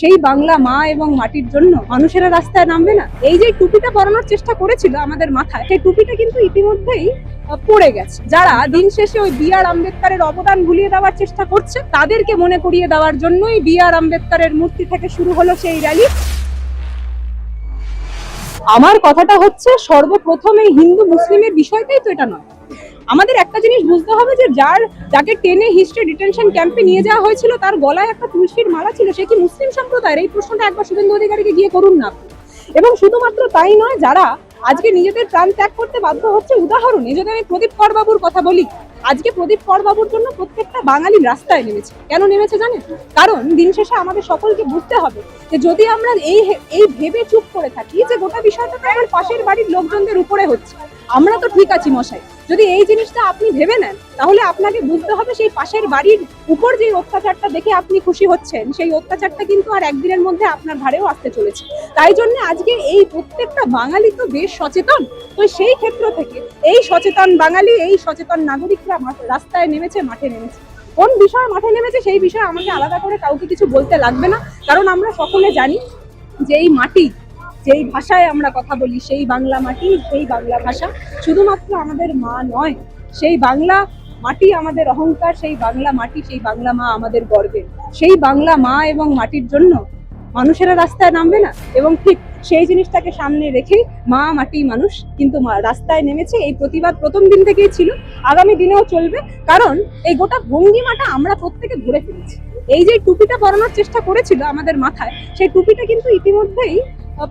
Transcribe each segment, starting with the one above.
সেই বাংলা মা এবং মাটির জন্য মানুষেরা রাস্তায় নামবে না। এই যে টুপিটা পরানোর চেষ্টা করেছিল আমাদের মাথায়, সেই টুপিটা কিন্তু ইতিমধ্যেই পড়ে গেছে। যারা দিন শেষে ওই বি আর আম্বেদকারের অবদান ভুলিয়ে দেওয়ার চেষ্টা করছে, তাদেরকে মনে করিয়ে দেওয়ার জন্যই বি আর আম্বেদকারের মূর্তি থেকে শুরু হলো সেই র্যালি। আমার কথাটা হচ্ছে, সর্বপ্রথম এই হিন্দু মুসলিমের বিষয়টাই তো এটা নয়। আমাদের একটা জিনিস বুঝতে হবে যে যার, যাকে টেনে হিস্ট্রি ডিটেনশন ক্যাম্পে নিয়ে যাওয়া হয়েছিল, তার গলায় একটা তুলসীর মালা ছিল, সে কি মুসলিম সম্প্রদায়ের? এই প্রশ্নটা একবার শুভেন্দু অধিকারীকে গিয়ে করুন না। এবং শুধুমাত্র তাই নয়, যারা আজকে নিজেদের প্রাণ ত্যাগ করতে বাধ্য হচ্ছে, উদাহরণ যদি আমি প্রদীপ কর বাবুর কথা বলি, আজকে প্রদীপ কর বাবুর জন্য প্রত্যেকটা বাঙালি রাস্তায় নেমেছে। কেন নেমেছে জানেন? কারণ দিন শেষে আমাদের সকলকে বুঝতে হবে যে যদি আমরা এই এই ভেবে চুপ করে থাকি যে গোটা বিষয়টা তো আমার পাশের বাড়ির লোকজনদের উপরে হচ্ছে, আমরা তো ঠিক আছি মশাই। যদি এই জিনিসটা আপনি ভেবে নেন, তাহলে আপনাকে বুঝতে হবে সেই পাশের বাড়ির উপর যে অত্যাচারটা দেখে আপনি খুশি হচ্ছেন, সেই অত্যাচারটা কিন্তু আর একদিনের মধ্যে আপনার ঘাড়েও আসতে চলেছে। তাই জন্য আজকে এই প্রত্যেকটা বাঙালি তো বেশ সচেতন। তো সেই ক্ষেত্র থেকে এই সচেতন বাঙালি, এই সচেতন নাগরিকরা রাস্তায় নেমেছে, মাঠে নেমেছে। কোন বিষয়ে মাঠে নেমেছে সেই বিষয়ে আমাকে আলাদা করে কাউকে কিছু বলতে লাগবে না। কারণ আমরা সকলে জানি যে এই মাটি, যেই ভাষায় আমরা কথা বলি, সেই বাংলা মাটি, সেই বাংলা ভাষা শুধুমাত্র আমাদের মা নয়, সেই বাংলা মাটি আমাদের অহংকার, সেই বাংলা মাটি, সেই বাংলা মা আমাদের গর্বের সেই বাংলা মা এবং মাটির জন্য মানুষেরা রাস্তায় নামবে না। এবং ঠিক সেই জিনিসটাকে সামনে রেখে মা মাটি মানুষ, কিন্তু রাস্তায় নেমেছে। এই প্রতিবাদ প্রথম দিন থেকেই ছিল, আগামী দিনেও চলবে, কারণ এই গোটা ভঙ্গিমাটা আমরা প্রত্যেকে ধরে ফেলেছি। এই যে টুপিটা পরানোর চেষ্টা করেছিল আমাদের মাথায়, সেই টুপিটা কিন্তু ইতিমধ্যেই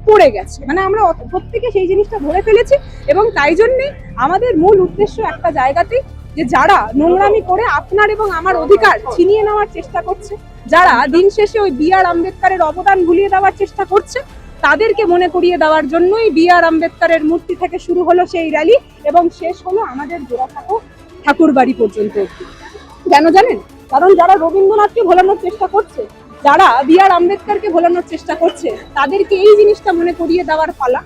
পড়ে গেছে। মানে আমরা প্রত্যেকে সেই জিনিসটা ধরে ফেলেছি এবং তাই জন্যে আমাদের মূল উদ্দেশ্য একটা জায়গাতেই যে যারা নোংরামি করে আপনার এবং আমার অধিকার ছিনিয়ে নেওয়ার চেষ্টা করছে, যারা দিন শেষে ওই বি আর আম্বেদকারের অবদান ভুলিয়ে দেওয়ার চেষ্টা করছে তাদেরকে মনে করিয়ে দেওয়ার জন্যই বি আর আম্বেদকারের মূর্তি থেকে শুরু হলো সেই র্যালি এবং শেষ হলো আমাদের জোড়াসাঁকো ঠাকুর বাড়ি পর্যন্ত। কেন জানেন? কারণ যারা রবীন্দ্রনাথকে ভোলানোর চেষ্টা করছে, যারা বি আর আম্বেদকারকে ভোলানোর চেষ্টা করছে, তাদেরকে এই জিনিসটা মনে করিয়ে দেওয়ার পালা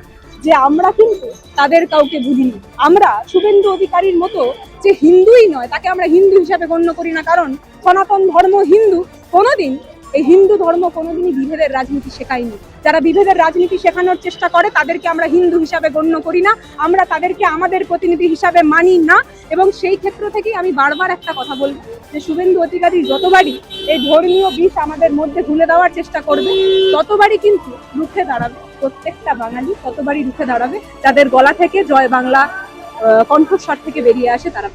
যে আমরা কিন্তু তাদের কাউকে ভুলিনি। আমরা শুভেন্দু অধিকারীর মতো যে হিন্দুই নয়, তাকে আমরা হিন্দু হিসাবে গণ্য করি না, কারণ সনাতন ধর্ম হিন্দু। কোনোদিন এই হিন্দু ধর্ম কোনোদিনই বিভেদের রাজনীতি শেখায়নি। যারা বিভেদের রাজনীতি শেখানোর চেষ্টা করে, তাদেরকে আমরা হিন্দু হিসাবে গণ্য করি না। আমরা তাদেরকে আমাদের প্রতিনিধি হিসাবে মানি না। এবং সেই ক্ষেত্র থেকেই আমি বারবার একটা কথা বলব যে, শুভেন্দু অধিকারী যতবারই এই ধর্মীয় বিষ আমাদের মধ্যে তুলে দেওয়ার চেষ্টা করবে, ততবারই কিন্তু রুখে দাঁড়াবে। প্রত্যেকটা বাঙালি ততবারই রুখে দাঁড়াবে, যাদের গলা থেকে জয় বাংলা কণ্ঠস্বর থেকে বেরিয়ে আসে তারা